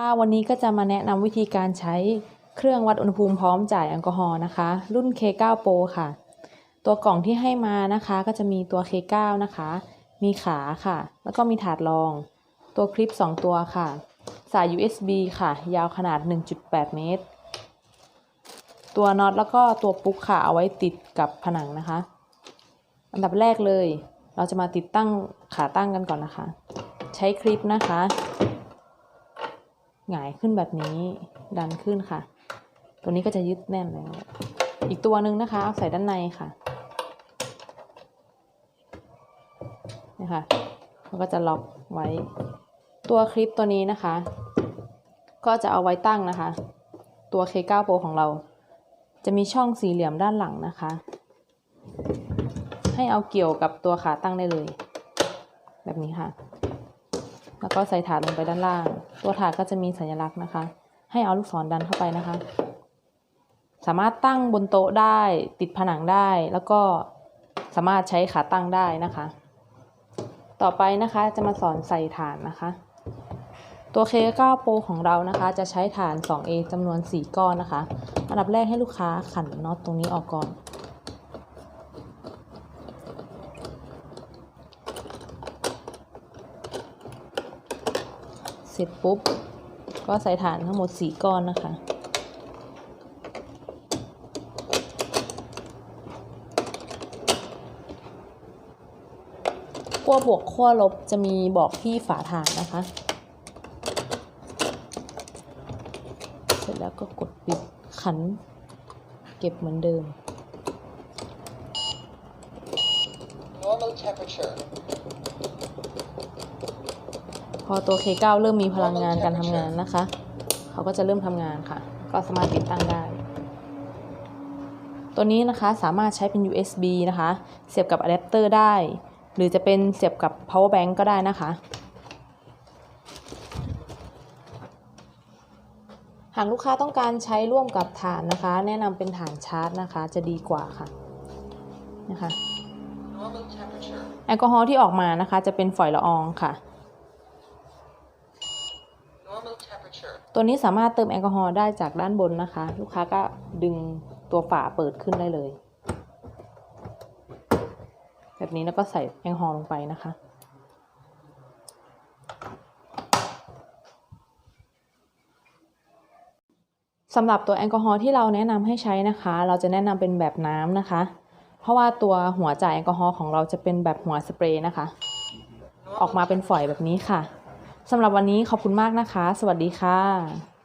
ค่ะวันนี้ก็จะมาแนะนำวิธีการใช้เครื่องวัดอุณหภูมิพร้อมจ่ายแอลกอฮอล์นะคะ รุ่น K9 Pro ค่ะ ตัวกล่องที่ให้มานะคะ ก็จะมีตัว K9 นะคะ มีขาค่ะ แล้วก็มีถาดรอง ตัวคลิป 2 ตัวค่ะ สาย USB ค่ะ ยาวขนาด 1.8 เมตร ตัวน็อตแล้วก็ตัวปุ๊กค่ะเอาไว้ติดกับผนังนะคะ อันดับแรกเลย เราจะมาติดตั้งขาตั้งกันก่อนนะคะ ใช้คลิปนะคะ หงายขึ้นแบบนี้ดันขึ้นค่ะ ตัวนี้ก็จะยึดแน่นแล้ว อีกตัวหนึ่งนะคะเอาใส่ด้านในค่ะนี่ค่ะมันก็จะล็อกไว้ ตัวคลิปตัวนี้นะคะ ก็จะเอาไว้ตั้งนะคะ ตัว K9 Pro ของเรา จะมีช่องสี่เหลี่ยมด้านหลังนะคะ ให้เอาเกี่ยวกับตัวขาตั้งได้เลย แบบนี้ค่ะ แล้วก็ใส่ถาดลงไปด้านล่าง ตัวถาดก็จะมีสัญลักษณ์นะคะ ให้เอาลูกศรดันเข้าไปนะคะ สามารถตั้งบนโต๊ะได้ติดผนังได้ แล้วก็สามารถใช้ขาตั้งได้นะคะ ต่อไปนะคะจะมาสอนใส่ฐานนะคะ ตัว K9 Pro ของเรานะคะ จะใช้ฐาน 2A จำนวน 4 ก้อนนะคะ อันดับแรกให้ลูกค้าขันน็อตตรงนี้ออกก่อน เสร็จปุ๊บ ก็ใส่ฐานทั้งหมด4ก้อนนะคะ ขั้วบวกขั้วลบจะมีบอกที่ฝาฐานนะคะ เสร็จแล้วก็กดปิดขัน เก็บเหมือนเดิม Normal temperature. พอตัว K9 เริ่มมีพลังงานการทำงานนะคะ เขาก็จะเริ่มทำงานค่ะ ก็สามารถติดตั้งได้ ตัวนี้นะคะสามารถใช้เป็น USB นะคะ เสียบกับอะแดปเตอร์ได้ หรือจะเป็นเสียบกับ power bank ก็ได้นะคะ หากลูกค้าต้องการใช้ร่วมกับฐานนะคะ แนะนำเป็นฐานชาร์จนะคะ จะดีกว่าค่ะนะคะแอลกอฮอล์ที่ออกมานะคะ จะเป็นฝอยละอองค่ะ Normal temperature. ตัวนี้สามารถเติมแอลกอฮอล์ได้จากด้านบนนะคะ ลูกค้าก็ดึงตัวฝาเปิดขึ้นได้เลย แบบนี้แล้วก็ใส่แอลกอฮอล์ลงไปนะคะ สำหรับตัวแอลกอฮอล์ที่เราแนะนำให้ใช้นะคะ เราจะแนะนำเป็นแบบน้ำนะคะ เพราะว่าตัวหัวจ่ายแอลกอฮอล์ของเราจะเป็นแบบหัวสเปรย์นะคะ ออกมาเป็นฝอยแบบนี้ค่ะ สำหรับวันนี้ขอบคุณมากนะคะ สวัสดีค่ะ